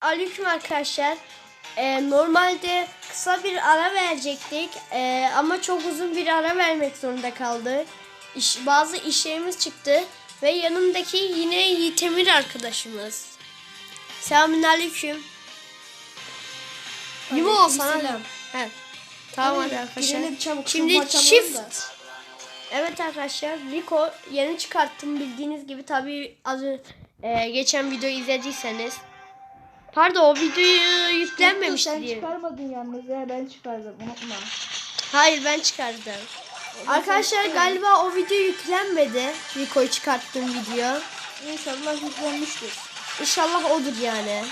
Aleyküm arkadaşlar. Ee, normalde kısa bir ara verecektik Ee, ama çok uzun bir ara vermek zorunda kaldı. İş, bazı işlerimiz çıktı ve yanımdaki yine Yiğitemir arkadaşımız. Selamünaleyküm. Limon sana. He. Tamam Hadi arkadaşlar. çabuk, Şimdi çift. da. Evet arkadaşlar Rico yeni çıkarttım bildiğiniz gibi tabii az ö- e, geçen videoyu izlediyseniz. Pardon o videoyu yüklenmemişti Sen diye. çıkarmadın yalnız ya ben çıkardım unutma. Hayır ben çıkardım. Arkadaşlar galiba o video yüklenmedi. Rico'yu çıkarttığım video. İnşallah yüklenmiştir. İnşallah odur yani.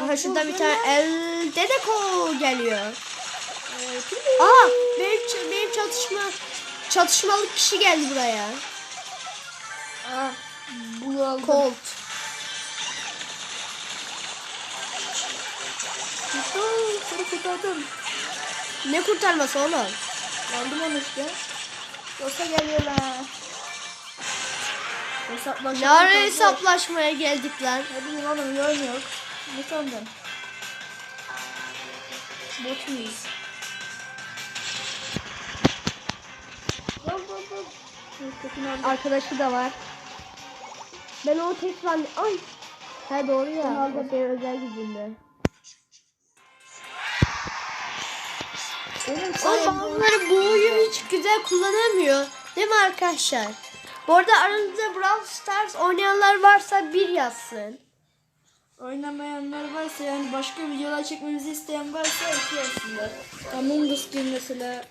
Aha şurada bir tane el dedeko geliyor. Aa benim, benim çatışma çatışmalık kişi geldi buraya. Aa, bu aldım. Colt. Seni kurtardım. Ne kurtarması oğlum? Aldım onu işte. Yoksa geliyorlar. Hesaplaşma. Ne ara hesaplaşmaya geldik lan? Ne bileyim oğlum yok. Ne sandın? Bot muyuz? Arkadaşı da var. Ben o tek zannettim. Ay. Ha doğru ya. Ben aldım. O senin özel gücünde. Oğlum Ama bazıları bu oyunu hiç güzel kullanamıyor. Değil mi arkadaşlar? Bu arada aranızda Brawl Stars oynayanlar varsa bir yazsın. oynamayanlar varsa yani başka videolar çekmemizi isteyen varsa iki yazsınlar. Among Us gibi mesela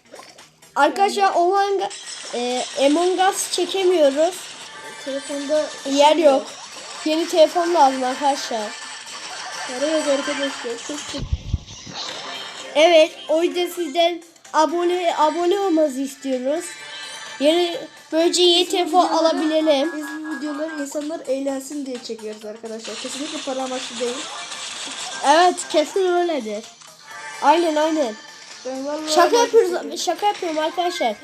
Arkadaşlar Among, e, Among Us çekemiyoruz. telefonda Yer yok. Yeni telefon lazım arkadaşlar. para yok arkadaşlar. Çok çok Evet, o yüzden sizden abone abone olmanızı istiyoruz. Yeni böylece yeni telefon alabilelim. Biz bu videoları insanlar eğlensin diye çekiyoruz arkadaşlar. Kesinlikle para amaçlı değil. Evet, kesin öyledir. Aynen aynen. Şaka yapıyoruz, şaka yapıyorum arkadaşlar.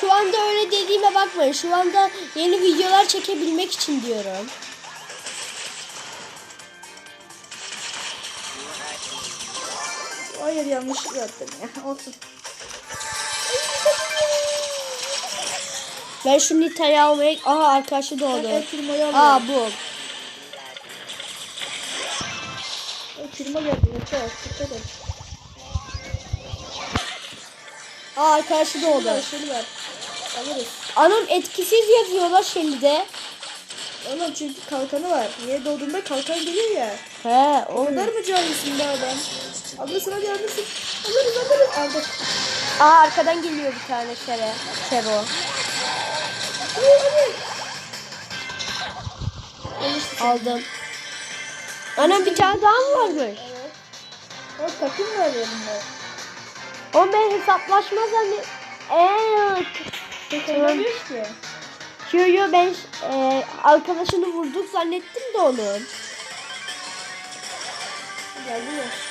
Şu anda öyle dediğime bakmayın. Şu anda yeni videolar çekebilmek için diyorum. Hayır yanlışlıkla attım ya. Olsun. Ben şu Nita'yı almaya... Aha arkadaşı doğdu. Aa bu. Firma geldi. Geçer. Dikkat et. Aa arkadaşı doğdu. Şunu ver. Alırız. Anam etkisiz yazıyorlar şimdi de. Oğlum çünkü kalkanı var. Niye doğduğunda kalkan geliyor ya. He O kadar mı cahilsin be adam? Ablasına gelmişsin. Alırız alırız. Aldık. Aa arkadan geliyor bir tane şere. Şero. Aldım. Anam bir tane daha mı varmış? Evet. O takım var yanında. O ben hesaplaşma zannet. Evet. Tek oynamıyoruz ki. Yo yo ben e, arkadaşını vurduk zannettim de onun. Geldi ya.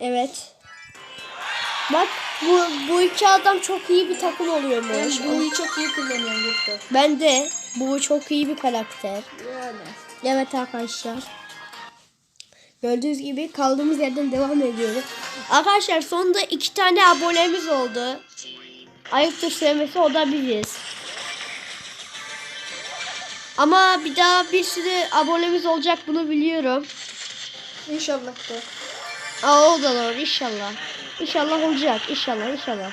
Evet. Bak bu bu iki adam çok iyi bir takım oluyormuş. Ben Blue'yu çok iyi kullanıyorum Victor. Ben de bu çok iyi bir karakter. Yani. Evet arkadaşlar. Gördüğünüz gibi kaldığımız yerden devam ediyoruz. Arkadaşlar sonunda iki tane abonemiz oldu. Ayıptır söylemesi o da biziz. Ama bir daha bir sürü abonemiz olacak bunu biliyorum. İnşallah da. Aa o da doğru inşallah. İnşallah olacak inşallah inşallah.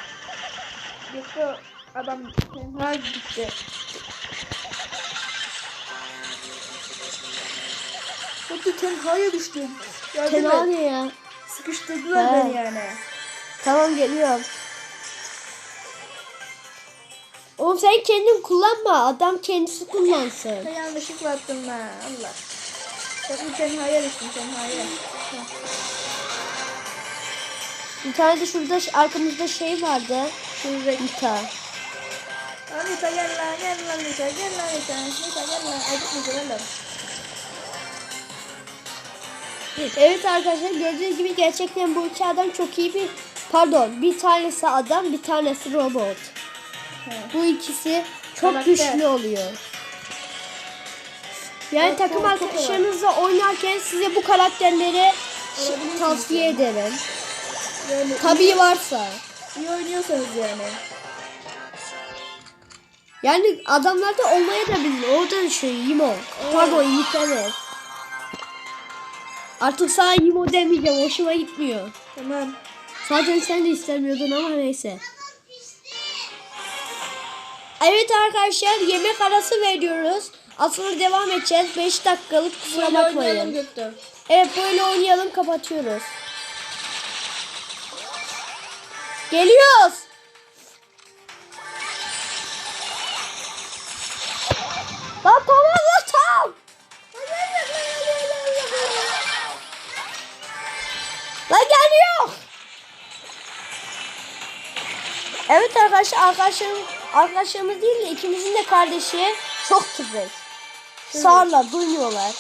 Victor adam tenha gitti. Hadi tenhaya düştüm. Yardım et. ne ya? Sıkıştırdılar He. beni yani. Tamam geliyorum. Oğlum sen kendin kullanma. Adam kendisi kullansın. Ben yanlışlıkla attım ben. Allah. Sakın tenhaya düştüm tenhaya. Bir tane de şurada arkamızda şey vardı. Şurada Nita. Anita gel lan gel lan Nita gel lan Nita. Nita gel lan. Acık Nita gel lan. Evet arkadaşlar gördüğünüz gibi gerçekten bu iki adam çok iyi bir pardon bir tanesi adam bir tanesi robot. He. Bu ikisi çok Karakter. güçlü oluyor. Yani Bak, takım arkadaşlarınızla oynarken size bu karakterleri tavsiye ederim. Yani Tabii varsa. iyi oynuyorsanız yani. Yani adamlarda olmaya da bilir. Orada şey Yimo. Pardon Yiğiteler. Artık sana Yimo demeyeceğim. Hoşuma gitmiyor. Tamam. Zaten sen de istemiyordun ama neyse. Evet arkadaşlar yemek arası veriyoruz. Aslında devam edeceğiz. 5 dakikalık kusura Böyle bakmayın. Evet böyle oynayalım kapatıyoruz. Geliyoruz. Lan tamam lan tamam. Lan geliyor. Evet arkadaşlar arkadaşlarım arkadaşlarımız değil de ikimizin de kardeşi çok tıbrek. Sağırlar duymuyorlar.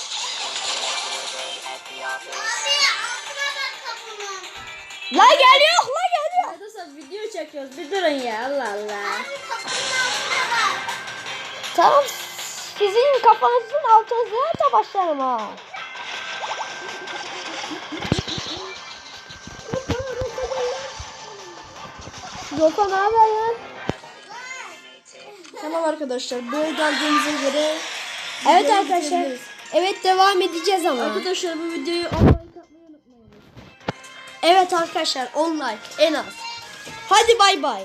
La geliyor la geliyor. Arkadaşlar video çekiyoruz. Bir durun ya Allah Allah. Tamam sizin kafanızın altınıza da başlarım ha. Gökhan ne haber? Tamam arkadaşlar böyle geldiğimize göre Evet videoyu arkadaşlar. bitirebiliriz. Evet devam edeceğiz ama. Arkadaşlar bu videoyu 10 like atmayı unutmayın. Evet arkadaşlar 10 like en az. Hadi bay bay.